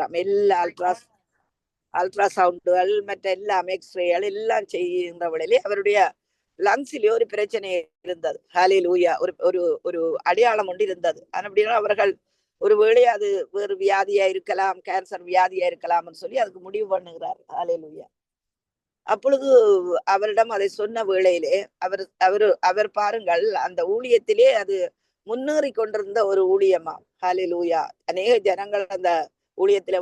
செய்கிறாராம் எல்லா அல்ட்ராஸ் அல்ட்ராசவுண்டுகள் மற்ற எல்லாம் எக்ஸ்ரேகள் எல்லாம் செய்கின்ற அவருடைய லங்ஸிலே ஒரு பிரச்சனை இருந்தது. ஹாலில் ஊயா ஒரு ஒரு ஒரு அடையாளம் ஒன்று இருந்தது. அப்படின்னா அவர்கள் ஒருவேளை அது வேறு வியாதியா இருக்கலாம் கேன்சர் வியாதியா இருக்கலாம்னு சொல்லி அதுக்கு முடிவு பண்ணுகிறார். ஹாலில் ஊயா அப்பொழுது அவரிடம் அதை சொன்ன வேளையிலே அவர் அவர் அவர் பாருங்கள் அந்த ஊழியத்திலே அது முன்னேறி கொண்டிருந்த ஒரு ஊழியமா ஹாலில் ஊயா அநேக ஜனங்கள் அந்த ஊழியத்துல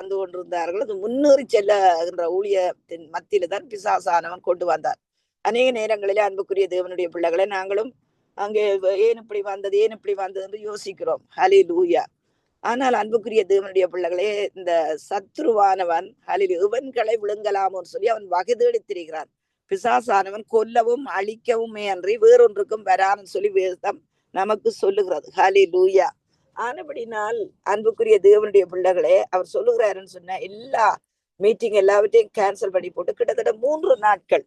வந்து கொண்டிருந்தார்கள். அது முன்னேறி செல்லுகின்ற ஊழியத்தின் மத்தியில தான் பிசாசானவன் கொண்டு வந்தார் அநேக நேரங்களிலே அன்புக்குரிய தேவனுடைய பிள்ளைகளை நாங்களும் அங்கே ஏன் இப்படி வந்தது ஏன் இப்படி வந்தது என்று யோசிக்கிறோம். ஹலி லூயா ஆனால் அன்புக்குரிய தேவனுடைய பிள்ளைகளே இந்த சத்ருவானவன் ஹலில் இவன்களை விழுங்கலாமோன்னு சொல்லி அவன் வகை தேடி திரிகிறான் பிசாசானவன் கொல்லவும் அழிக்கவுமே அன்றி வேறொன்றுக்கும் வரான்னு சொல்லி வேதம் நமக்கு சொல்லுகிறது. ஹலி லூயா ஆனபடினால் அன்புக்குரிய தேவனுடைய பிள்ளைகளே அவர் சொல்லுகிறாருன்னு சொன்ன எல்லா மீட்டிங் எல்லாவற்றையும் கேன்சல் பண்ணி போட்டு கிட்டத்தட்ட மூன்று நாட்கள்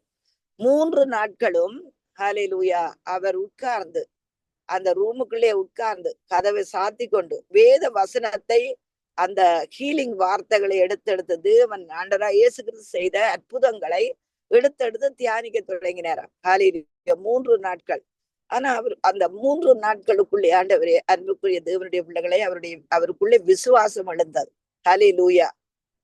மூன்று நாட்களும் ஹாலே லூயா அவர் உட்கார்ந்து அந்த ரூமுக்குள்ளே உட்கார்ந்து கதவை சாத்தி கொண்டு வேத வசனத்தை அந்த ஹீலிங் வார்த்தைகளை எடுத்தெடுத்து தேவன் ஆண்டரா இயேசு கிறிஸ்து செய்த அற்புதங்களை எடுத்தெடுத்து தியானிக்க தொடங்கினாராம். ஹாலே மூன்று நாட்கள். ஆனா அவர் அந்த மூன்று நாட்களுக்குள்ளே ஆண்டவரே அன்புக்குரிய தேவனுடைய பிள்ளைகளை அவருடைய அவருக்குள்ளே விசுவாசம் எழுந்தது. ஹலே லூயா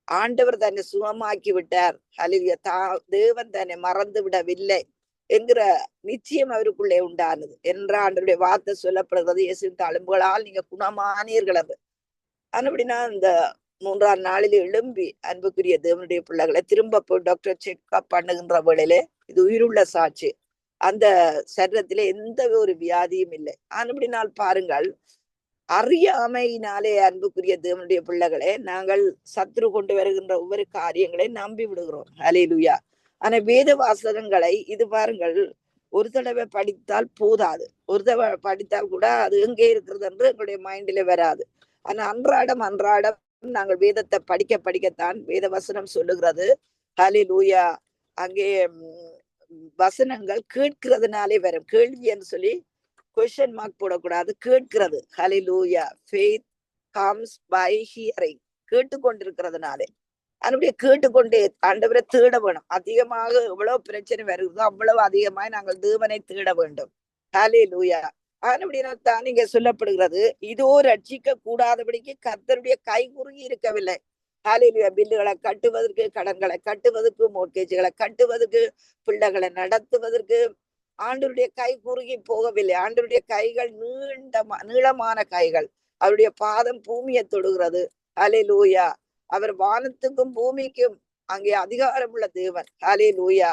ஆண்டவர் தன்னை சுகமாக்கி விட்டார் ஹலிலிய தா தேவன் தன்னை மறந்து விடவில்லை என்கிற நிச்சயம் அவருக்குள்ளே உண்டானது. என்ற ஆண்டருடைய வார்த்தை சொல்லப்படுகிறது. இயேசுவின் தழும்புகளால் நீங்க குணமானீர்கள் அது. அப்படின்னா இந்த மூன்றாம் நாளில் எழும்பி அன்புக்குரிய தேவனுடைய பிள்ளைகளை திரும்ப போய் டாக்டர் செக்அப் பண்ணுகின்ற வேளையிலே இது உயிருள்ள சாட்சி. அந்த சரீரத்திலே எந்த ஒரு வியாதியும் இல்லை. அப்படினால் பாருங்கள் அறியாமையினாலே அன்புக்குரிய தேவனுடைய பிள்ளைகளே நாங்கள் சத்ரு கொண்டு வருகின்ற ஒவ்வொரு காரியங்களை நம்பி விடுகிறோம். அலையிலுயா ஆனா வேத வாசகங்களை இது பாருங்கள் ஒரு தடவை படித்தால் போதாது. ஒரு தடவை படித்தால் கூட அது எங்கே இருக்கிறது என்று எங்களுடைய மைண்டில வராது. ஆனா அன்றாடம் அன்றாடம் நாங்கள் வேதத்தை படிக்க படிக்கத்தான் வேத வசனம் சொல்லுகிறது. ஹலி லூயா அங்கே வசனங்கள் கேட்கிறதுனாலே வரும். கேள்வி என்று சொல்லி கொஸ்டின் மார்க் போடக்கூடாது. கேட்கிறது. Hallelujah faith comes by hearing கேட்டுக்கொண்டிருக்கிறதுனாலே. அதனுடைய கேட்டுக்கொண்டே ஆண்டவரை தேட வேணும். அதிகமாக எவ்வளவு பிரச்சனை வருகிறதோ அவ்வளவு அதிகமாக நாங்கள் தேவனை தேட வேண்டும். ஹலே லூயா தான் இங்க சொல்லப்படுகிறது. இதோ ரட்சிக்க கூடாதபடிக்கு கர்த்தருடைய கை குறுகி இருக்கவில்லை. ஹாலிலுயா பில்லுகளை கட்டுவதற்கு கடன்களை கட்டுவதற்கு மோர்கேஜ்களை கட்டுவதற்கு பிள்ளைகளை நடத்துவதற்கு ஆண்டருடைய கை குறுகி போகவில்லை. ஆண்டருடைய கைகள் நீண்ட நீளமான கைகள். அவருடைய பாதம் பூமியை தொடுகிறது. அலே லூயா அவர் வானத்துக்கும் பூமிக்கும் அங்கே அதிகாரம் உள்ள தேவன். அலே லூயா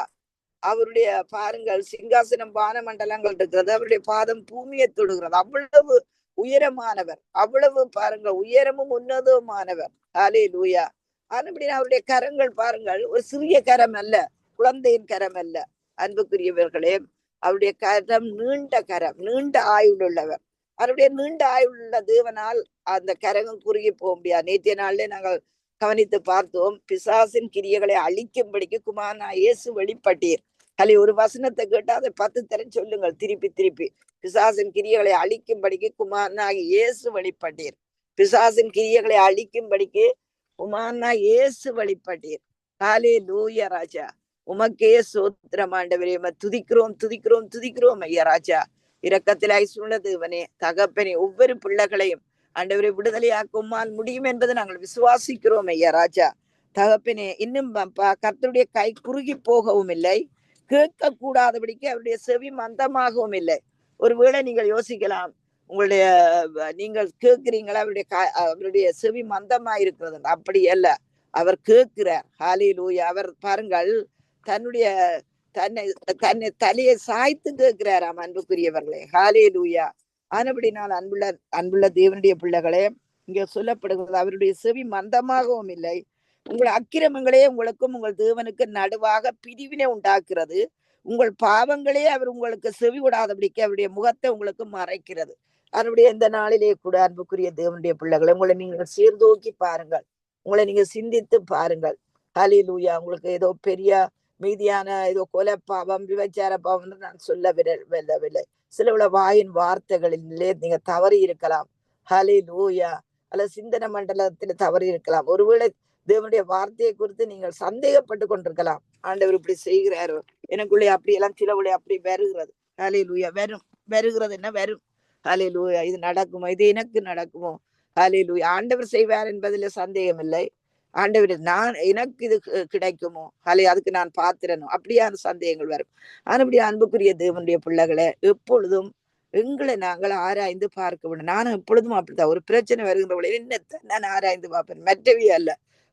அவருடைய பாருங்கள் சிங்காசனம் பான மண்டலங்கள் இருக்கிறது. அவருடைய பாதம் பூமியை தொடுகிறது. அவ்வளவு உயரமானவர். அவ்வளவு பாருங்கள் உயரமும் உன்னதமானவர் அலே லூயா ஆனபடினா அவருடைய கரங்கள் பாருங்கள் ஒரு சிறிய கரம் அல்ல குழந்தையின் கரம் அல்ல. அன்புக்குரியவர்களே அவருடைய கரம் நீண்ட கரம் நீண்ட ஆயுள் உள்ளவர் அவருடைய நீண்ட ஆயுள் உள்ள தேவனால் அந்த கரகம் குறுகி போக முடியாது. நேற்றைய நாள்ல நாங்கள் கவனித்து பார்த்தோம் பிசாசின் கிரியைகளை அழிக்கும்படிக்கு குமாரனா இயேசு வெளிப்பட்டீர். அலி ஒரு வசனத்தை கேட்டா அதை பத்து தரம் சொல்லுங்கள். திருப்பி திருப்பி. பிசாசின் கிரியைகளை அழிக்கும்படிக்கு குமாரனா இயேசு வழிபட்டீர். பிசாசின் கிரியைகளை அழிக்கும்படிக்கு குமாரனா இயேசு வழிபட்டீர். காலே லூய ராஜா. உமக்கே சோத்திரம் ஆண்டவரே. துதிக்கிறோம் துதிக்கிறோம் துதிக்கிறோம் ஐயா ராஜா. இரக்கத்தில் ஐசுள்ள தேவனே தகப்பனே ஒவ்வொரு பிள்ளைகளையும் ஆண்டவரை விடுதலையாக்குமால் முடியும் என்பதை நாங்கள் விசுவாசிக்கிறோம் ஐயா ராஜா. தகப்பனே இன்னும் கர்த்தருடைய கை குறுகி போகவும் இல்லை. கேட்க கூடாதபடிக்கு அவருடைய செவி மந்தமாகவும் இல்லை. ஒருவேளை நீங்கள் யோசிக்கலாம் உங்களுடைய நீங்கள் கேட்கிறீங்களா? அவருடைய அவருடைய செவி மந்தமா இருக்கிறது. அப்படி அல்ல. அவர் கேட்கிறார். ஹாலி லூயா அவர் பாருங்கள் தன்னுடைய தன்னை தன்னை தலையை சாய்த்து கேட்கிறாராம் அன்புக்குரியவர்களே. ஹாலே லூயா ஆனபடினால் அன்புள்ள அன்புள்ள தேவனுடைய பிள்ளைகளே இங்கே சொல்லப்படுகிறது அவருடைய செவி மந்தமாகவும் இல்லை. உங்கள் அக்கிரமங்களே உங்களுக்கும் உங்கள் தேவனுக்கு நடுவாக பிரிவினை உண்டாக்குறது உங்கள் பாவங்களே அவர் உங்களுக்கு செவி விடாதபடிக்கு அவருடைய முகத்தை உங்களுக்கு மறைக்கிறது. அவருடைய இந்த நாளிலே கூட அன்புக்குரிய தேவனுடைய பிள்ளைகளை உங்களை நீங்கள் சீர்தூக்கி பாருங்கள். உங்களை நீங்க சிந்தித்து பாருங்கள். ஹலி லூயா உங்களுக்கு ஏதோ பெரிய மீதியான ஏதோ கொலை பாவம் விபச்சார பாவம் நான் சொல்ல விடவில்லை. சில உள்ள வாயின் வார்த்தைகளிலே நீங்க தவறி இருக்கலாம். ஹலிலூயா லூயா சிந்தன மண்டலத்தில் தவறி இருக்கலாம். ஒருவேளை தேவனுடைய வார்த்தையை குறித்து நீங்கள் சந்தேகப்பட்டு கொண்டிருக்கலாம். ஆண்டவர் இப்படி செய்கிறாரு? எனக்குள்ளே அப்படி எல்லாம் சிலவுளை அப்படி வருகிறது. ஹலே லூயா வரும். வருகிறது என்ன? வரும். ஹலே லூயா இது நடக்குமோ? இது எனக்கு நடக்குமோ? ஹலே லூயா ஆண்டவர் செய்வார் என்பதில் சந்தேகம் இல்லை ஆண்டவர் நான் எனக்கு இது கிடைக்குமோ? ஹலே அதுக்கு நான் பாத்திரனும் அப்படியான சந்தேகங்கள் வரும். ஆனப்படி அன்புக்குரிய தேவனுடைய பிள்ளைகளை எப்பொழுதும் எங்களை நாங்கள் ஆராய்ந்து பார்க்க வேண்டும். நானும் எப்பொழுதும் அப்படித்தான். ஒரு பிரச்சனை வருகின்ற பொழுது என்னத்தை நான் ஆராய்ந்து பார்ப்பேன்? மற்றவே அல்ல.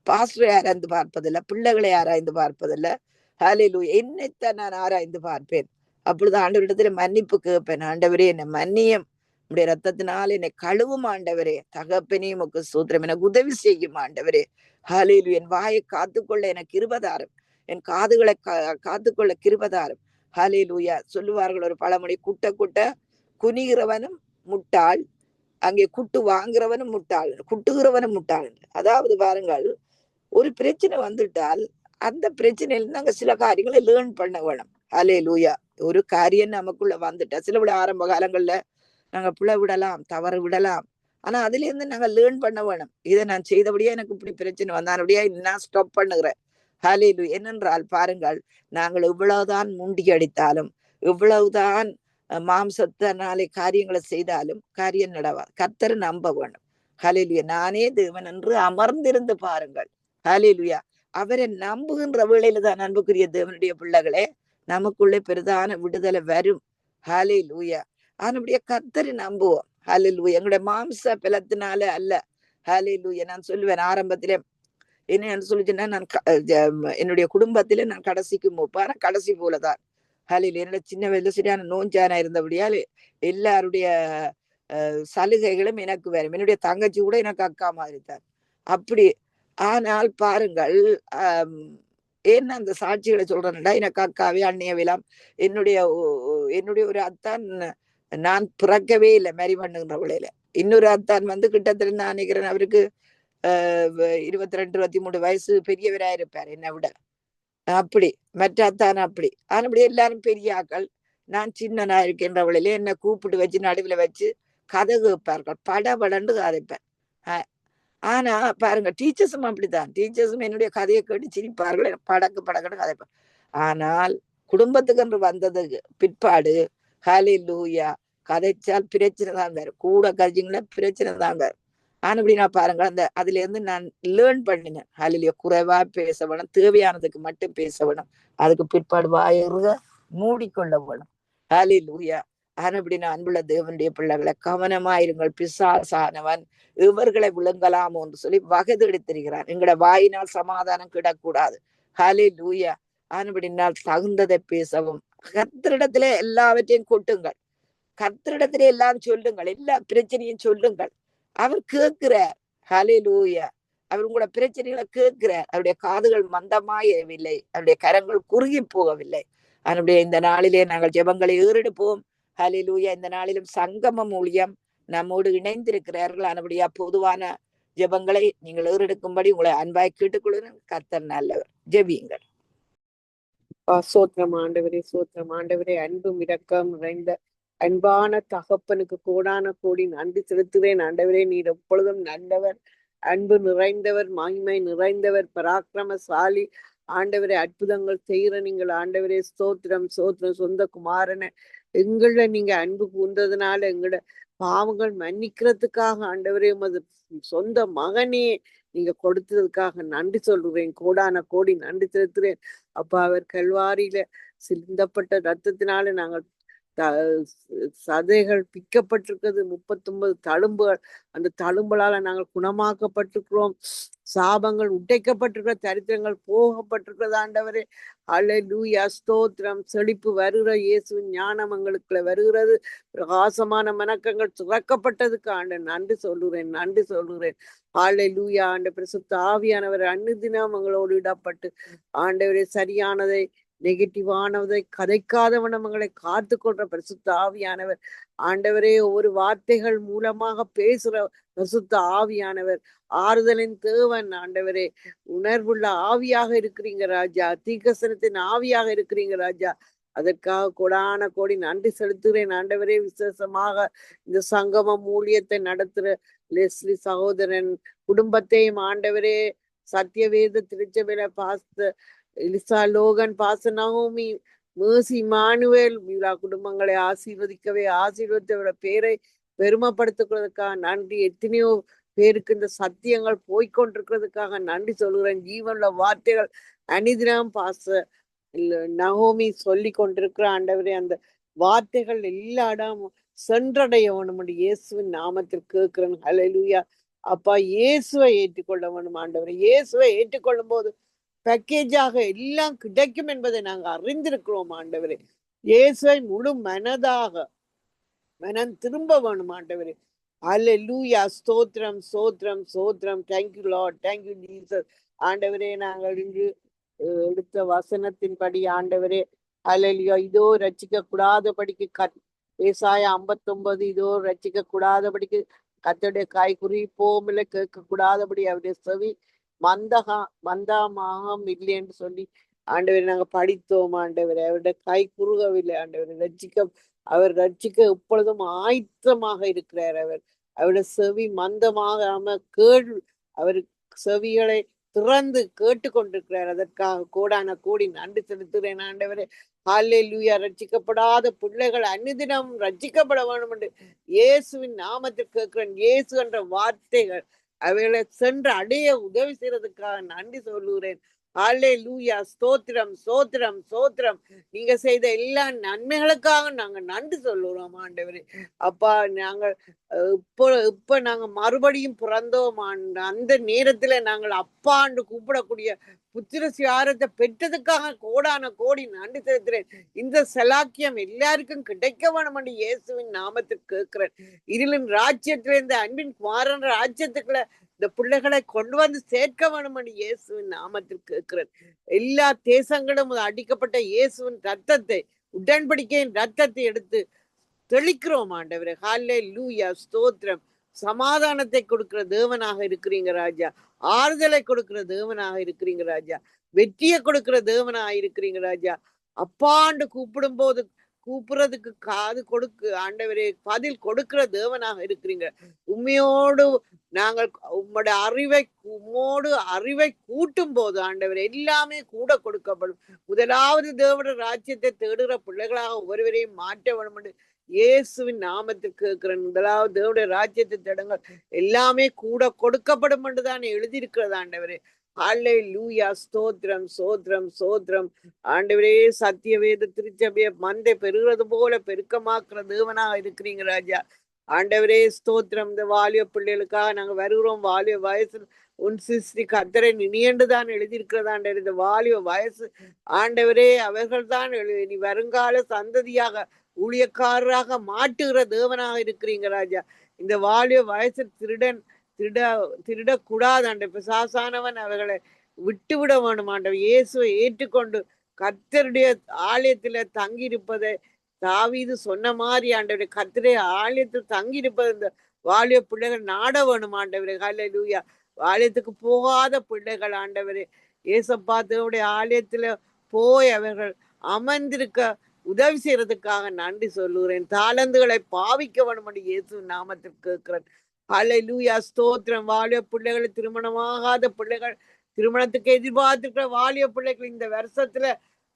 பாஸ்டரை ஆராய்ந்து பார்ப்பதில்லை பிள்ளைகளை ஆராய்ந்து பார்ப்பதில்லை. ஹாலிலு என்னைத்தான் நான் ஆராய்ந்து பார்ப்பேன். அப்பொழுது ஆண்டவரிடத்துல மன்னிப்பு கேட்பேன். ஆண்டவரே என்னை மன்னியம். உடைய ரத்தத்தினால் என்னை கழுவும் ஆண்டவரே. தகப்பனையும் உக்கு சூத்திரம். எனக்கு உதவி செய்யும் ஆண்டவரே. ஹாலிலு என் வாயை காத்துக்கொள்ள எனக்கு இருபதாரம். என் காதுகளை காத்துக்கொள்ள கிருபதாரம். ஹாலிலூயா சொல்லுவார்கள் ஒரு பழமொழி குட்ட குட்ட குனிகிறவனும் முட்டாள் அங்கே குட்டு வாங்குறவனும் முட்டாள் குட்டுகிறவனும் முட்டாள். அதாவது பாருங்கள் ஒரு பிரச்சனை வந்துட்டால் அந்த பிரச்சனையில நாங்க சில காரியங்களை லேர்ன் பண்ண வேணும். அலே லூயா ஒரு காரியம் நமக்குள்ள வந்துட்டா சில விட ஆரம்ப காலங்கள்ல நாங்க பிழை விடலாம் தவறு விடலாம். ஆனா அதுல இருந்து நாங்க லேர்ன் பண்ண வேணும். இதை நான் செய்தபடியே எனக்கு இப்படி பிரச்சனை வந்தானபடியா நான் ஸ்டாப் பண்ணுகிறேன். ஹலே லூ என்னென்றால் பாருங்கள் நாங்கள் இவ்வளவுதான் முண்டி அடித்தாலும் இவ்வளவுதான் மாம்சத்தினாலே காரியங்களை செய்தாலும் காரியம் நடவா கர்த்தர் நம்ப வேணும். ஹலிலுயா நானே தேவன் என்று அமர்ந்திருந்து பாருங்கள். ஹாலேலுயா அவரை நம்புகின்ற வேளையில தான் அன்புக்குரிய தேவனுடைய பிள்ளைகளே நமக்குள்ளே பெரிதான விடுதலை வரும். ஹாலே லூயா அதனுடைய கத்தரை நம்புவோம். ஹாலே லூயா எங்களுடைய மாம்ச பலத்தினால அல்ல. ஹாலே லூயா நான் சொல்லுவேன் ஆரம்பத்திலே என்ன சொல்லிச்சுன்னா நான் என்னுடைய குடும்பத்திலே நான் கடைசிக்கு மூப்பான கடைசி போலதான். ஹலில் என்னோட சின்ன வயதுல சரியான நோஞ்சானா இருந்தபடியால் எல்லாருடைய சலுகைகளும் எனக்கு வரும். என்னுடைய தங்கச்சி கூட எனக்கு அக்கா மாதிரி தான். அப்படி ஆனால் பாருங்கள் ஏன் அந்த சாட்சிகளை சொல்றேன்டா எனக்கு அக்காவே அண்ணியவிலாம் என்னுடைய என்னுடைய ஒரு அத்தான் நான் பிறக்கவே இல்லை மேரி பண்ணுகின்ற இன்னொரு அத்தான் வந்து கிட்டத்தட்ட நான் நினைக்கிறேன் அவருக்கு இருபத்தி ரெண்டு இருபத்தி மூணு வயசு பெரியவரா இருப்பார் என்னை விட. அப்படி மற்ற அத்தான் அப்படி. ஆனப்படி எல்லாரும் பெரிய ஆக்கள் நான் சின்னனா இருக்கின்றவளிலே என்னை கூப்பிட்டு வச்சு நடுவில் வச்சு கதை கேட்பார்கள். படபடன்னு கதைப்பேன். ஆனா பாருங்க டீச்சர்ஸும் அப்படித்தான். டீச்சர்ஸும் என்னுடைய கதையை கேட்டு சிரிப்பார்கள். படக்கு படக்குன்னு கதைப்பேன் ஆனால் குடும்பத்துக்கு என்று வந்ததுக்கு பிற்பாடு ஹலி லூயா கதைச்சால் பிரச்சனை தான் வேறு கூட கதைச்சிங்களா பிரச்சனை தான் வேறு ஆனபடி நான் பாருங்க அந்த அதுல இருந்து நான் லேர்ன் பண்ணினேன். அதிலேயே குறைவா பேச வேணும் தேவையானதுக்கு மட்டும் பேச வேணும். அதுக்கு பிற்பாடு வாயிருக மூடிக்கொள்ள வேணும். ஹாலி லூயா ஆனபடி அன்புள்ள தேவனுடைய பிள்ளைகளை கவனமாயிருங்கள். பிசாசானவன் இவர்களை விழுங்கலாமோ என்று சொல்லி வகதெடுத்திருக்கிறான். எங்களோட வாயினால் சமாதானம் கிடக்கூடாது. ஹலே லூயா ஆனபடினால் தகுந்ததை பேசவும். கர்த்தரிடத்திலே எல்லாவற்றையும் கொட்டுங்கள். கர்த்தரிடத்திலே எல்லாம் சொல்லுங்கள். எல்லா பிரச்சனையும் சொல்லுங்கள். அவர் கேட்கிறார். ஹலே லூயா அவர் உங்களோட பிரச்சனைகளை கேட்கிறார். அவருடைய காதுகள் மந்தமாயவில்லை. அவருடைய கரங்கள் குறுகி போகவில்லை. அதனுடைய இந்த நாளிலே நாங்கள் ஜெபங்களை ஏறெடுப்போம். ஹலே இந்த நாளிலும் சங்கமம் ஊழியம் நம்மோடு இணைந்திருக்கிறார்கள். அதனுடைய பொதுவான ஜெபங்களை நீங்கள் ஏறெடுக்கும்படி உங்களை அன்பாய் கேட்டுக்கொள்ளுங்கள் கர்த்தர் நல்லவர். ஜெபியுங்கள். சோத்திரம் ஆண்டவரே சோத்திரம் ஆண்டவரே. அன்பும் இரக்கம் நிறைந்த அன்பான தகப்பனுக்கு கோடான கோடி நன்றி செலுத்துவேன். ஆண்டவரே நீர் எப்பொழுதும் நல்லவர். அன்பு நிறைந்தவர் மகிமை நிறைந்தவர் பராக்கிரமசாலி. ஆண்டவரே அற்புதங்கள் செய்கிற நீங்கள் ஆண்டவரே ஸ்தோத்திரம் சோத்திரம் சொந்த குமாரனை எங்களை நீங்க அன்பு கூர்ந்ததுனால எங்களோட பாவங்கள் மன்னிக்கிறதுக்காக ஆண்டவரே உமது சொந்த மகனே நீங்க கொடுத்ததுக்காக நன்றி சொல்றேன் கோடான கோடி நன்றி செலுத்துறேன் அப்பா அவர் கல்வாரியில சிந்தப்பட்ட ரத்தத்தினால நாங்கள் சதைகள் பிக்கப்பட்டிருக்கிறது முப்பத்தொன்பது தழும்புகள். அந்த தழும்புகளால நாங்கள் குணமாக்கப்பட்டிருக்கிறோம். சாபங்கள் உடைக்கப்பட்டிருக்கிற தரித்திரங்கள் போகப்பட்டிருக்கிறது ஆண்டவரே. அலை லூயா ஸ்தோத்திரம். செழிப்பு வருகிற இயேசு ஞானம் எங்களுக்குள்ள வருகிறது. பிரகாசமான மணக்கங்கள் துறக்கப்பட்டதுக்கு ஆண்டு நன்றி சொல்லுகிறேன் நன்றி சொல்லுகிறேன். ஆலை லூயா ஆண்ட பிரசுத்த ஆவியானவர் அன்னு தினம் எங்களோடு இடப்பட்டு ஆண்டவரே சரியானதை நெகட்டிவானதை கதைக்காதவனவங்களை காத்து கொள்ற பரிசுத்த ஆவியானவர். ஆண்டவரே ஒவ்வொரு வார்த்தைகள் மூலமாக பேசுற பரிசுத்த ஆவியானவர். ஆறுதலின் தேவன் ஆண்டவரே. உணர்வுள்ள ஆவியாக இருக்கிறீங்க ராஜா. தீக்கசனத்தின் ஆவியாக இருக்கிறீங்க ராஜா. அதற்காக கொடான கோடி நன்றி செலுத்துகிறேன் ஆண்டவரே. விசேஷமாக இந்த சங்கமம் ஊழியத்தை நடத்துற லெஸ்லி சகோதரன் குடும்பத்தையும் ஆண்டவரே சத்தியவேத திருச்சபையில பாஸ்த எலிசா லோகன் பாச நகோமி மேசி மானுவேல் விழா குடும்பங்களை ஆசீர்வதிக்கவே ஆசீர்வதித்தவரோட பேரை பெருமைப்படுத்துக்கிறதுக்காக நன்றி. எத்தனையோ பேருக்கு இந்த சத்தியங்கள் போய்கொண்டிருக்கிறதுக்காக நன்றி சொல்கிறேன் ஜீவனுள்ள வார்த்தைகள் அனிதினம் பாச நகோமி சொல்லி கொண்டிருக்கிற ஆண்டவரே அந்த வார்த்தைகள் எல்லா சென்றடைய வேணும் இயேசுவின் நாமத்தில் கேட்கிறேன். ஹalleluya அப்பா இயேசுவை ஏற்றுக்கொள்ள வேணும் ஆண்டவரே. இயேசுவை ஏற்றுக்கொள்ளும் போது பேக்கேஜாக எல்லாம் கிடைக்கும் என்பதை நாங்கள் அறிந்திருக்கிறோம் ஆண்டவரே. இயேசுவை முழு மனதாக மனம் திரும்ப வேணும் ஆண்டவரே. அல்ல லூயா ஸ்தோத்திரம் ஸ்தோத்திரம். ஸ்தோத்திரம் தேங்க்யூ லார்ட் தேங்க்யூ ஜீசஸ் ஆண்டவரே நாங்கள் இன்று அஹ், எடுத்த வசனத்தின்படி ஆண்டவரே அல்லேலூயா இதோ ரச்சிக்க கூடாதபடிக்கு கத் ஏசாய ஐம்பத்தொன்பது இதோ ரச்சிக்க கூடாதபடிக்கு கத்தோடைய காய்குறி போமில கேட்க கூடாதபடி அவருடைய செவி மந்தகா மந்தமாகம் இல்லைன்னு சொல்லி ஆண்டவரை நாங்க படித்தோம். ஆண்டவர் அவருடைய கை குறுகவில்லை. ஆண்டவரை ரட்சிக்க அவர் ரட்சிக்க இப்பொழுதும் ஆயத்தமாக இருக்கிறார் அவர். அவருடைய செவி மந்தமாகாம கேள் அவர் செவிகளை திறந்து கேட்டுக்கொண்டிருக்கிறார். அதற்காக கோடான கூடி நன்றி செலுத்துகிறேன். ஆண்டவரே லூயா ரட்சிக்கப்படாத பிள்ளைகள் அன்னிதினம் ரட்சிக்கப்பட வேண்டும் என்று இயேசுவின் நாமத்தில் கேட்கிறேன். இயேசு என்ற வார்த்தைகள் அவைகளை சென்று அடைய உதவி செய்யறதுக்காக நன்றி சொல்லுகிறேன். ஆலே லூயா ஸ்தோத்திரம் ஸ்தோத்திரம் ஸ்தோத்திரம். நீங்க செய்த எல்லா நன்மைகளுக்காக நாங்க நன்றி சொல்லுறோம் ஆண்டவரே. அப்பா நாங்கள் அஹ், இப்போ இப்ப நாங்க மறுபடியும் பிறந்தோம் அந்த நேரத்துல நாங்கள் அப்பாண்டு கூப்பிடக்கூடிய புத்திர சிவாரத்தை பெற்றதுக்காக கோடான கோடி நன்றி செலுத்துறேன். இந்த செலாக்கியம் எல்லாருக்கும் கிடைக்க வேணும் என்று இயேசுவின் நாமத்துக்கு கேட்கிறேன். இருளின் ராஜ்யத்துல இந்த அன்பின் குமாரன் ராஜ்யத்துக்குள்ள இந்த பிள்ளைகளை கொண்டு வந்து சேர்க்க வேணும் என்று இயேசுவின் நாமத்தில் கேட்கிறேன். எல்லா தேசங்களும் அடிக்கப்பட்ட இயேசுவின் ரத்தத்தை உடன்படிக்கையின் ரத்தத்தை எடுத்து தெளிக்கிறோம் ஆண்டவரே. ஹாலே லூயா ஸ்தோத்திரம். சமாதானத்தை கொடுக்கிற தேவனாக இருக்கிறீங்க ராஜா. ஆறுதலை கொடுக்கிற தேவனாக இருக்கிறீங்க ராஜா. வெற்றியை கொடுக்கிற தேவனாக இருக்கிறீங்க ராஜா. அப்பாண்டு கூப்பிடும் போது கூப்பிடுறதுக்கு காது கொடுக்கு ஆண்டவரே பதில் கொடுக்கிற தேவனாக இருக்கிறீங்க. உண்மையோடு நாங்கள் உம்மோட அறிவை உம்மோடு அறிவை கூட்டும் போது ஆண்டவர் எல்லாமே கூட கொடுக்கப்படும். முதலாவது தேவட ராஜ்யத்தை தேடுகிற பிள்ளைகளாக ஒவ்வொருவரையும் மாற்ற வேண்டும் என்று இயேசுவின் நாமத்தில் கேட்கிறேன் முதலாவது தேவடைய ராஜ்யத்தை தடங்கள் எல்லாமே கூட கொடுக்கப்படும் என்றுதான் எழுதியிருக்கிறது ஆண்டவரே. லூயா ஸ்தோத்திரம் சோத்ரம் சோத்ரம் ஆண்டவரே சத்திய வேத திருச்சபைய மந்தை பெருகிறது போல பெருக்கமாக்குற தேவனாக இருக்கிறீங்க ராஜா. ஆண்டவரே ஸ்தோத்திரம். இந்த வாலிய பிள்ளைகளுக்காக நாங்க வருகிறோம். வாலிய வயசு உன் சிஸ்டி கத்தரை நினையண்டு தான் எழுதியிருக்கிறதா ஆண்டவர். இந்த வாலிய வயசு ஆண்டவரே அவர்கள் தான் நீ வருங்கால சந்ததியாக ஊழியக்காரராக மாட்டுகிற தேவனாக இருக்கிறீங்க ராஜா. இந்த வாலிய வயசு திருடன் திருட திருடக்கூடாது ஆண்ட பிசாசானவன் அவர்களை விட்டு விட வேணும் ஆண்டவர். இயேசுவை ஏற்றுக்கொண்டு கத்தருடைய ஆலயத்துல தங்கி இருப்பதை தாவீது சொன்ன மாதிரி ஆண்டவரை கத்தருடைய ஆலயத்தில் தங்கி இருப்பது இந்த வாலிய பிள்ளைகள் நாட வேணும் ஆண்டவரே. ஹல்லே லூயா ஆலயத்துக்கு போகாத பிள்ளைகள் ஆண்டவரே. ஏசப்பா ஆலயத்துல போய் அவர்கள் அமர்ந்திருக்க உதவி செய்யறதுக்காக நன்றி சொல்லுகிறேன். தாளந்துகளை பாவிக்க வேணும் என்று இயேசு நாமத்தில் கேட்கிறேன். அலை லூயா ஸ்தோத்திரம். வாலிய பிள்ளைகள் திருமணமாகாத பிள்ளைகள் திருமணத்துக்கு எதிர்பார்த்திருக்கிற வாலிய பிள்ளைகள் இந்த வருஷத்துல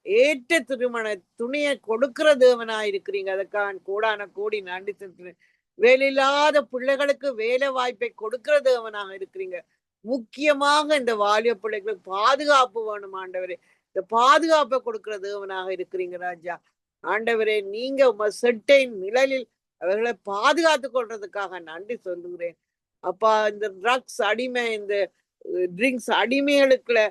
ஏற்ற திருமண துணியை கொடுக்கிற தேவனா இருக்கிறீங்க. அதுக்காக கூடான கூடி நன்றி செலுத்துறேன் வேலையில்லாத பிள்ளைகளுக்கு வேலை வாய்ப்பை கொடுக்கிற தேவனாக இருக்கிறீங்க. முக்கியமாக இந்த வாலிய பிள்ளைகளுக்கு பாதுகாப்பு வேணும் ஆண்டவரே. இந்த பாதுகாப்பை கொடுக்கிற தேவனாக இருக்கிறீங்க ராஜா. ஆண்டவரே நீங்க உம செட்டையின் நிழலில் அவர்களை பாதுகாத்து கொள்றதுக்காக நன்றி சொல்லுகிறேன். அப்பா இந்த ட்ரக்ஸ் அடிமை இந்த ட்ரிங்க்ஸ் அடிமைகளுக்குள்ள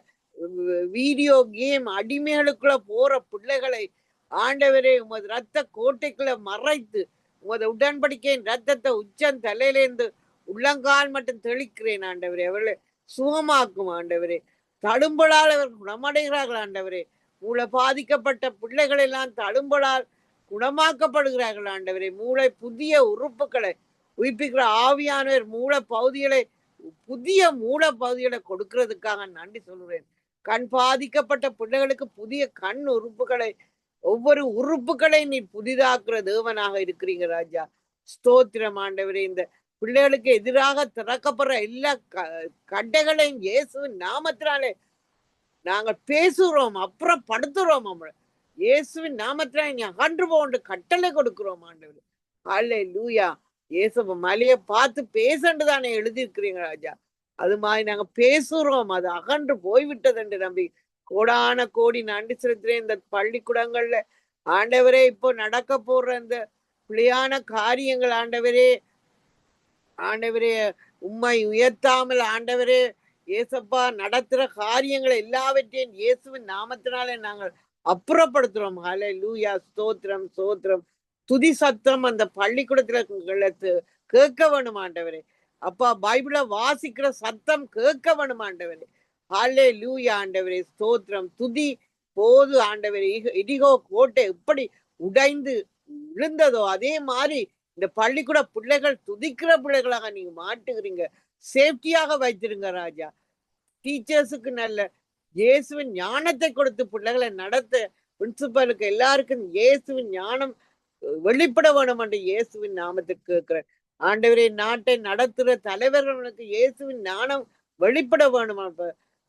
வீடியோ கேம் அடிமைகளுக்குள்ள போற பிள்ளைகளை ஆண்டவரே உமது ரத்த கோட்டைக்குள்ள மறைத்து உமது உடன்படிக்கையின் ரத்தத்தை உச்சம் தலையிலேருந்து உள்ளங்கால் மட்டும் தெளிக்கிறேன் ஆண்டவரே. அவர்களை சுகமாக்கும் ஆண்டவரே. தடும்பலால் அவர் குணமடைகிறார்கள் ஆண்டவரே. மூளை பாதிக்கப்பட்ட பிள்ளைகள் எல்லாம் தழும்பலால் குணமாக்கப்படுகிறார்கள் ஆண்டவரே. மூளை புதிய உறுப்புகளை உயிர்ப்பிக்கிற ஆவியானவர் மூளை பகுதிகளை புதிய மூல பகுதிகளை கொடுக்கிறதுக்காக நன்றி சொல்கிறேன் கண் பாதிக்கப்பட்ட பிள்ளைகளுக்கு புதிய கண் உறுப்புகளை ஒவ்வொரு உறுப்புகளை நீ புதிதாக்குற தேவனாக இருக்கிறீங்க ராஜா. ஸ்தோத்திரம் ஆண்டவரே. இந்த பிள்ளைகளுக்கு எதிராக திறக்கப்படுற எல்லா க- கட்டைகளையும் இயேசுவின் நாமத்தினாலே நாங்கள் பேசுகிறோம் அப்புறம் படுத்துறோம் நம்மளை இயேசுவின் நாமத்தினாலே நீ அகன்று போன்று கட்டளை கொடுக்குறோம் ஆண்டவர். அல்லே லூயா இயேசு மலையை பார்த்து பேசண்டு தானே எழுதியிருக்கிறீங்க ராஜா. அது மாதிரி நாங்க பேசுறோம் அது அகன்று போய்விட்டது என்று நம்பி. கோடான கோடி நன்றி செலுத்துறேன் இந்த பள்ளிக்கூடங்கள்ல. ஆண்டவரே இப்போ நடக்க போற இந்த பிள்ளையான காரியங்கள் ஆண்டவரே. ஆண்டவரே உம்மை உயர்த்தாமல் ஆண்டவரே ஏசப்பா நடத்துற காரியங்கள் எல்லாவற்றையும் இயேசுவின் நாமத்தினாலே நாங்கள் அப்புறப்படுத்துறோம். ஹலே லூயா ஸ்தோத்திரம் ஸ்தோத்திரம். துதி சத்தம் அந்த பள்ளிக்கூடத்துல கேட்க வேணும் ஆண்டவரே. அப்பா பைபிள வாசிக்கிற சத்தம் கேட்க வேணும் ஆண்டவரே. ஹலே லூயா ஆண்டவரே. ஸ்தோத்திரம். துதி போது ஆண்டவரே. இடிகோ கோட்டை எப்படி உடைந்து விழுந்ததோ அதே மாதிரி இந்த பள்ளிக்கூட பிள்ளைகள் துதிக்கிற பிள்ளைகளாக நீங்க மாட்டுகிறீங்க. சேஃப்டியாக வைத்திருங்க ராஜா. டீச்சர்ஸுக்கு நல்ல இயேசுவின் ஞானத்தை கொடுத்து பிள்ளைகளை நடத்த பிரின்சிபலுக்கு எல்லாருக்கும் இயேசுவின் ஞானம் வெளிப்பட வேணும் என்று இயேசுவின் நாமத்துக்கு கேட்கிறேன். ஆண்டவரே நாட்டை நடத்துகிற தலைவர்களுக்கு இயேசுவின் ஞானம் வெளிப்பட வேணும்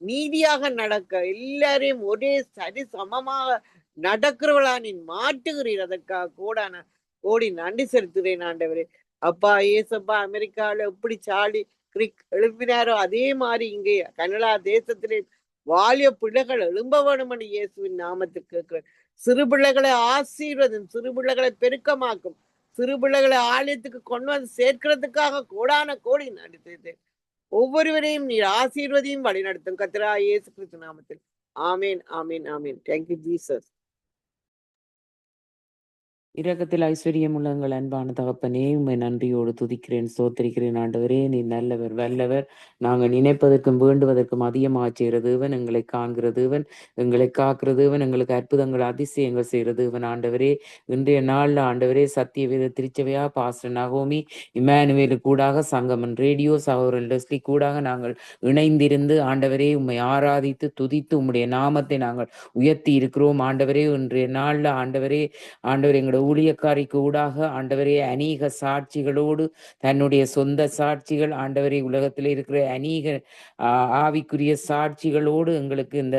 நீதியாக நடக்க எல்லாரையும் ஒரே சரி சமமாக நடக்கிறவளா நீ மாற்றுகிறீர் அதற்காக கூட நான் ஓடி நன்றி செலுத்துகிறேன் ஆண்டவரே. அப்பா ஏசப்பா அமெரிக்காவில் எப்படி சாடி கிரிக் எழுப்பினாரோ அதே மாதிரி இங்கே கனடா தேசத்திலே வாலிய பிள்ளைகள் எழும்ப வேணும்னு இயேசுவின் நாமத்துக்கு கேட்கிறேன். சிறு பிள்ளைகளை ஆசீர்வதும் சிறு பிள்ளைகளை பெருக்கமாக்கும் சிறு பிள்ளைகளை ஆலயத்துக்கு கொண்டு வந்து சேர்க்கிறதுக்காக கோடான கோடி நன்றி ஒவ்வொருவரையும் நீர் ஆசீர்வதியும் வழிநடத்தும் கத்திரா இயேசு கிறிஸ்து நாமத்தில். ஆமேன் ஆமீன் ஆமீன். தேங்க்யூ ஜீசஸ் இரக்கத்தில் ஐஸ்வர்யம் உள்ளங்கள் அன்பான தகப்பனே உண்மை நன்றியோடு துதிக்கிறேன் ஸ்தோத்திரிக்கிறேன் ஆண்டவரே நீ நல்லவர் வல்லவர். நாங்கள் நினைப்பதற்கும் வேண்டுவதற்கும் அதிகமாக செய்கிறதுவன் எங்களை காண்கிறதுவன் எங்களை காக்கிறதுவன் எங்களுக்கு அற்புதங்கள் அதிசயங்கள் செய்கிறதுவன் ஆண்டவரே. இன்றைய நாளில் ஆண்டவரே சத்திய வேத திருச்சவையா பாஸ்டர் நகோமி இமானுவேலு கூடாக சங்கமன் ரேடியோ சகோதரன் லெஸ்லி கூடாக நாங்கள் இணைந்திருந்து ஆண்டவரே உம்மை ஆராதித்து துதித்து உம்முடைய நாமத்தை நாங்கள் உயர்த்தி இருக்கிறோம். ஆண்டவரே இன்றைய நாளில் ஆண்டவரே ஆண்டவர் எங்களோட ஊழியக்காரிக்கு ஊடாக ஆண்டவரே அநேக சாட்சிகளோடு தன்னுடைய சொந்த சாட்சிகள் ஆண்டவரே உலகத்தில் இருக்கிற அநேக ஆவிக்குரிய சாட்சிகளோடு எங்களுக்கு இந்த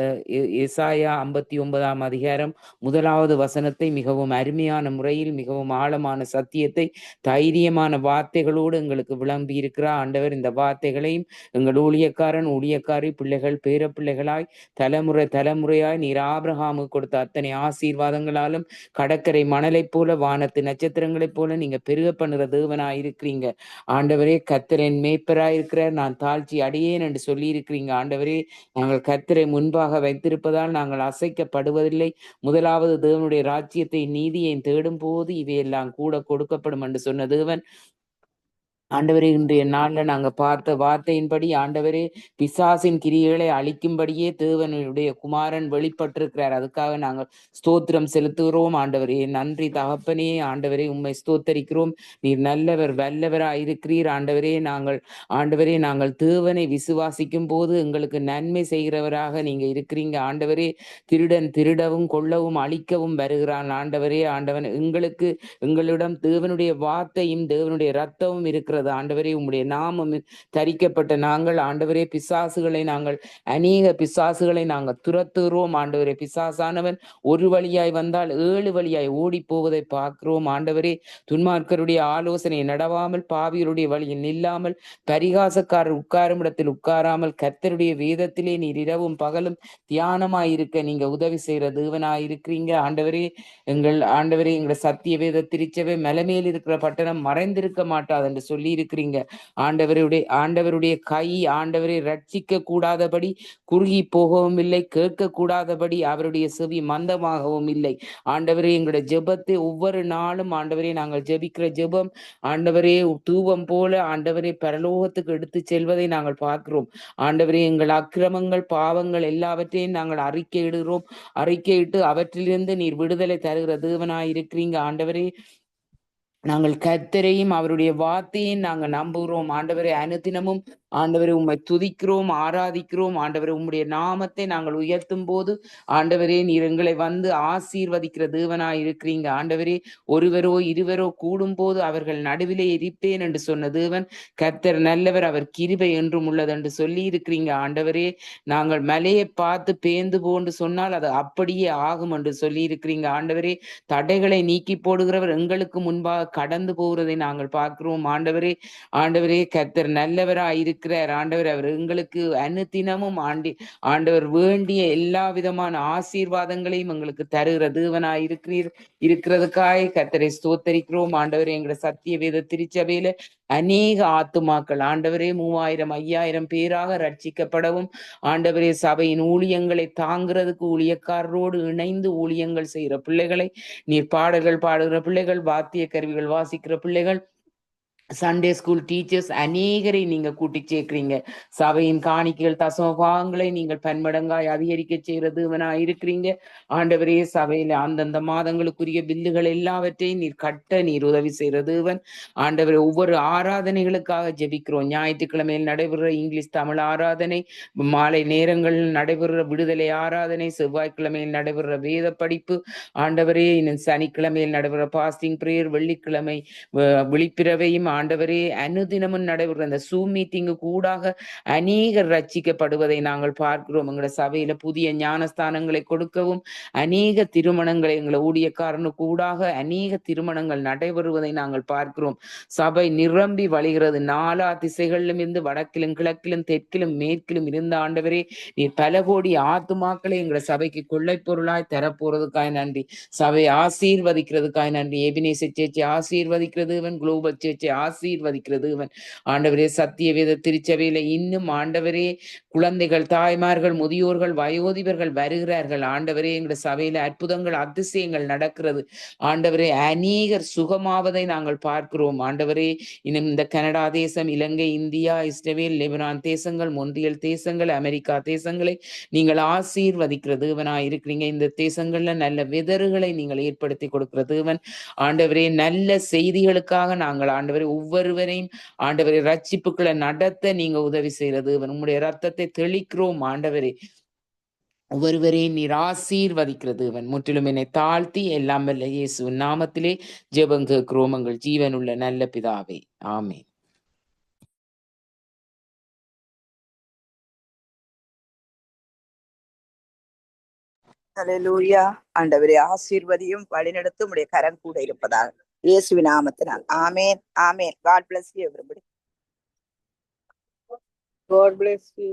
இசாயா ஐம்பத்தி ஒன்பதாம் அதிகாரம் முதலாவது வசனத்தை மிகவும் அருமையான முறையில் மிகவும் ஆழமான சத்தியத்தை தைரியமான வார்த்தைகளோடு எங்களுக்கு விளம்பி இருக்கிறார் ஆண்டவர். இந்த வார்த்தைகளையும் எங்கள் ஊழியக்காரன் ஊழியக்காரி பிள்ளைகள் பேர பிள்ளைகளாய் தலைமுறை தலைமுறையாய் நீர் ஆபிரகாமுக்கு கொடுத்த அத்தனை ஆசீர்வாதங்களாலும் கடற்கரை மணலை போல வானத்து நட்சத்திரங்களைப் போல நீங்க பெருக பண்ணுற தேவனா இருக்கிறீங்க. ஆண்டவரே கத்திரன் மேய்ப்பரா இருக்கிறார். நான் தாழ்ச்சி அடையேன் என்று சொல்லி இருக்கிறீங்க ஆண்டவரே நாங்கள் கத்தரை முன்பாக வைத்திருப்பதால் நாங்கள் அசைக்கப்படுவதில்லை. முதலாவது தேவனுடைய ராஜ்யத்தை நீதியை தேடும் போது இவையெல்லாம் கூட கொடுக்கப்படும் என்று சொன்ன தேவன் ஆண்டவரே இன்றைய நாளில் நாங்கள் பார்த்த வார்த்தையின்படி ஆண்டவரே பிசாசின் கிரியைகளை அழிக்கும்படியே தேவனுடைய குமாரன் வெளிப்பட்டிருக்கிறார். அதுக்காக நாங்கள் ஸ்தோத்திரம் செலுத்துகிறோம். ஆண்டவரே நன்றி தகப்பனே. ஆண்டவரே உம்மை ஸ்தோத்தரிக்கிறோம். நீர் நல்லவர் வல்லவராய் இருக்கிறீர் ஆண்டவரே நாங்கள் ஆண்டவரே நாங்கள் தேவனை விசுவாசிக்கும் போது எங்களுக்கு நன்மை செய்கிறவராக நீங்க இருக்கிறீங்க. ஆண்டவரே திருடன் திருடவும் கொள்ளவும் அழிக்கவும் வருகிறான். ஆண்டவரே ஆண்டவன் எங்களுக்கு எங்களிடம் தேவனுடைய வார்த்தையும் தேவனுடைய ரத்தமும் இருக்கிறது. சொல்லுகிறது ஆண்டவரே உம்முடைய நாமம் தரிக்கப்பட்ட நாங்கள் ஆண்டவரே பிசாசுகளை நாங்கள் அநேக பிசாசுகளை நாங்கள் துரத்துகிறோம். ஆண்டவரே பிசாசானவன் ஒரு வழியாய் வந்தால் ஏழு வழியாய் ஓடி போவதை பார்க்கிறோம். ஆண்டவரே துன்மார்க்கருடைய ஆலோசனை நடவாமல் பாவியருடைய வழியில் நில்லாமல் பரிகாசக்காரர் உட்காரும் இடத்தில் உட்காராமல் கர்த்தருடைய வேதத்திலே நீர் இரவும் பகலும் தியானமாயிருக்க நீங்க உதவி செய்யற தேவனாயிருக்கிறீங்க. ஆண்டவரே எங்கள் ஆண்டவரே எங்களை சத்திய வேத திருச்சபை மலைமேல் இருக்கிற பட்டணம் மறைந்திருக்க மாட்டாது என்று சொல்லி இருக்கிறீங்க ஆண்டவருடைய ஆண்டவருடைய கை ஆண்டவரை ரட்சிக்க கூடாதபடி குறுகி போகவும் இல்லை கேட்க கூடாதபடி அவருடைய செவி மந்தமாகவும் இல்லை. ஆண்டவரே எங்களுடைய ஜெபத்தை ஒவ்வொரு நாளும் ஆண்டவரே நாங்கள் ஜெபிக்கிற ஜெபம் ஆண்டவரே தூவம் போல ஆண்டவரே பரலோகத்துக்கு எடுத்து செல்வதை நாங்கள் பார்க்கிறோம். ஆண்டவரே எங்கள் அக்கிரமங்கள் பாவங்கள் எல்லாவற்றையும் நாங்கள் அறிக்கையிடுகிறோம். அறிக்கையிட்டு அவற்றிலிருந்து நீர் விடுதலை தருகிற தேவனாய் இருக்கிறீங்க ஆண்டவரே நாங்கள் கர்த்தரையும் அவருடைய வார்த்தையும் நாங்கள் நம்புகிறோம். ஆண்டவரை அனுதினமும் ஆண்டவரை உம்மை துதிக்கிறோம் ஆராதிக்கிறோம். ஆண்டவரை உம்முடைய நாமத்தை நாங்கள் உயர்த்தும் போது ஆண்டவரே நீர் எங்களை வந்து ஆசீர்வதிக்கிற தேவனாய் இருக்கிறீங்க. ஆண்டவரே ஒருவரோ இருவரோ கூடும்போது அவர்கள் நடுவிலே இருப்பேன் என்று சொன்ன தேவன் கர்த்தர் நல்லவர் அவர் கிருபை என்றும் உள்ளது என்று சொல்லி இருக்கிறீங்க ஆண்டவரே நாங்கள் மலையை பார்த்து பேந்து போன்று சொன்னால் அது அப்படியே ஆகும் என்று சொல்லி இருக்கிறீங்க ஆண்டவரே தடைகளை நீக்கி போடுகிறவர் எங்களுக்கு முன்பாக கடந்து போகிறதை நாங்கள் பார்க்கிறோம். ஆண்டவரே ஆண்டவரே கத்தர் நல்லவராய் இருக்கிறார். ஆண்டவர் அவர் எங்களுக்கு அனுதினமும் ஆண்டி ஆண்டவர் வேண்டிய எல்லா விதமான ஆசீர்வாதங்களையும் எங்களுக்கு தருகிற தேவனாய் இருக்கிறீர் இருக்கிறதுக்காய் கத்தரை ஸ்தோத்தரிக்கிறோம். ஆண்டவரே எங்களை சத்திய வேத திருச்சபையில அநேக ஆத்துமாக்கள் ஆண்டவரே மூவாயிரம் ஐயாயிரம் பேராக ரட்சிக்கப்படவும் ஆண்டவரே சபையின் ஊழியங்களை தாங்கிறதுக்கு ஊழியக்காரரோடு இணைந்து ஊழியங்கள் செய்கிற பிள்ளைகளை நீர் பாடல்கள் பாடுகிற பிள்ளைகள் வாத்திய கருவிகள் வாசிக்கிற பிள்ளைகள் சண்டே ஸ்கூல் டீச்சர்ஸ் அநேகரை நீங்க கூட்டி சேர்க்கிறீங்க. சபையின் காணிக்கைகள் தசமபாகங்களை நீங்கள் பன்மடங்காய் அதிகரிக்க செய்யறது இருக்கிறீங்க. ஆண்டவரே சபையில அந்தந்த மாதங்களுக்குரிய பில்லுகள் எல்லாவற்றையும் நீர் கட்ட நீர் உதவி செய்யறதுவன் ஆண்டவரே ஒவ்வொரு ஆராதனைகளுக்காக ஜெபிக்கிறோம். ஞாயிற்றுக்கிழமையில் நடைபெறுற இங்கிலீஷ் தமிழ் ஆராதனை மாலை நேரங்களில் நடைபெறுற விடுதலை ஆராதனை செவ்வாய்க்கிழமையில் நடைபெறுற வேத படிப்பு ஆண்டவரே இன்னும் சனிக்கிழமையில் நடைபெற பாஸ்டிங் பிரேயர் வெள்ளிக்கிழமை வ- விழிப்பிரவையும் ஆண்டவரே அனுதினமும் நடைபெறுகிற அந்த சூ மீட்டிங்கு கூடாக அநேகர் ரட்சிக்கப்படுவதை நாங்கள் பார்க்கிறோம். எங்களோட சபையில புதிய ஞானஸ்தானங்களை கொடுக்கவும் அநேக திருமணங்களை எங்களை ஊழியக்காரனு கூடாக அநேக திருமணங்கள் நடைபெறுவதை நாங்கள் பார்க்கிறோம். சபை நிரம்பி வழிகிறது. நாலா திசைகளிலும் இருந்து வடக்கிலும் கிழக்கிலும் தெற்கிலும் மேற்கிலும் இருந்த ஆண்டவரே நீர் பல கோடி ஆத்துமாக்களை எங்களை சபைக்கு கொள்ளை பொருளாய் தரப்போறதுக்காய் நன்றி. சபை ஆசீர்வதிக்கிறதுக்காய் நன்றி. எபினேச சேர்ச்சி ஆசீர்வதிக்கிறது இவன் குளோபல் சேர்ச்சி ஆசீர்வதிக்கிறது இவன். ஆண்டவரே சத்திய வேத திருச்சபையில இன்னும் ஆண்டவரே குழந்தைகள் தாய்மார்கள் முதியோர்கள் வயோதிபர்கள் வருகிறார்கள். ஆண்டவரே எங்களுடைய சபையில அற்புதங்கள் அதிசயங்கள் நடக்கிறது. ஆண்டவரே அநேகர் சுகமாவதை நாங்கள் பார்க்கிறோம். ஆண்டவரே இன்னும் இந்த கனடா தேசம் இலங்கை இந்தியா இஸ்ரேல் லெபனான் தேசங்கள் மொன்றியல் தேசங்கள் அமெரிக்கா தேசங்களை நீங்கள் ஆசீர்வதிக்கிற தேவனாய் இருக்கிறீங்க. இந்த தேசங்கள்ல நல்ல விதறுகளை நீங்கள் ஏற்படுத்தி கொடுக்கிற தேவன் ஆண்டவரே நல்ல செய்திகளுக்காக நாங்கள் ஆண்டவரே ஒவ்வொருவரையும் ஆண்டவரை ரட்சிப்புக்களை நடத்த நீங்க உதவி செய்யறது. உங்களுடைய ரத்தத்தை தெளிக்கிறோம் ஆண்டவரே. ஒவ்வொருவரையும் நீர் ஆசீர்வதிக்கிறது. அவன் முற்றிலும் என்னை தாழ்த்தி எல்லாம் வல்ல இயேசுவின் நாமத்திலே ஜெபங்க குரோமங்கள் ஜீவனுள்ள நல்ல பிதாவே. ஆமே ஹalleluya ஆண்டவரை ஆசீர்வதியும் வழிநடத்தும் உடைய கரம் கூட இருப்பதாக. இயேசு நாமத்தினால் amen amen God bless you everybody God bless you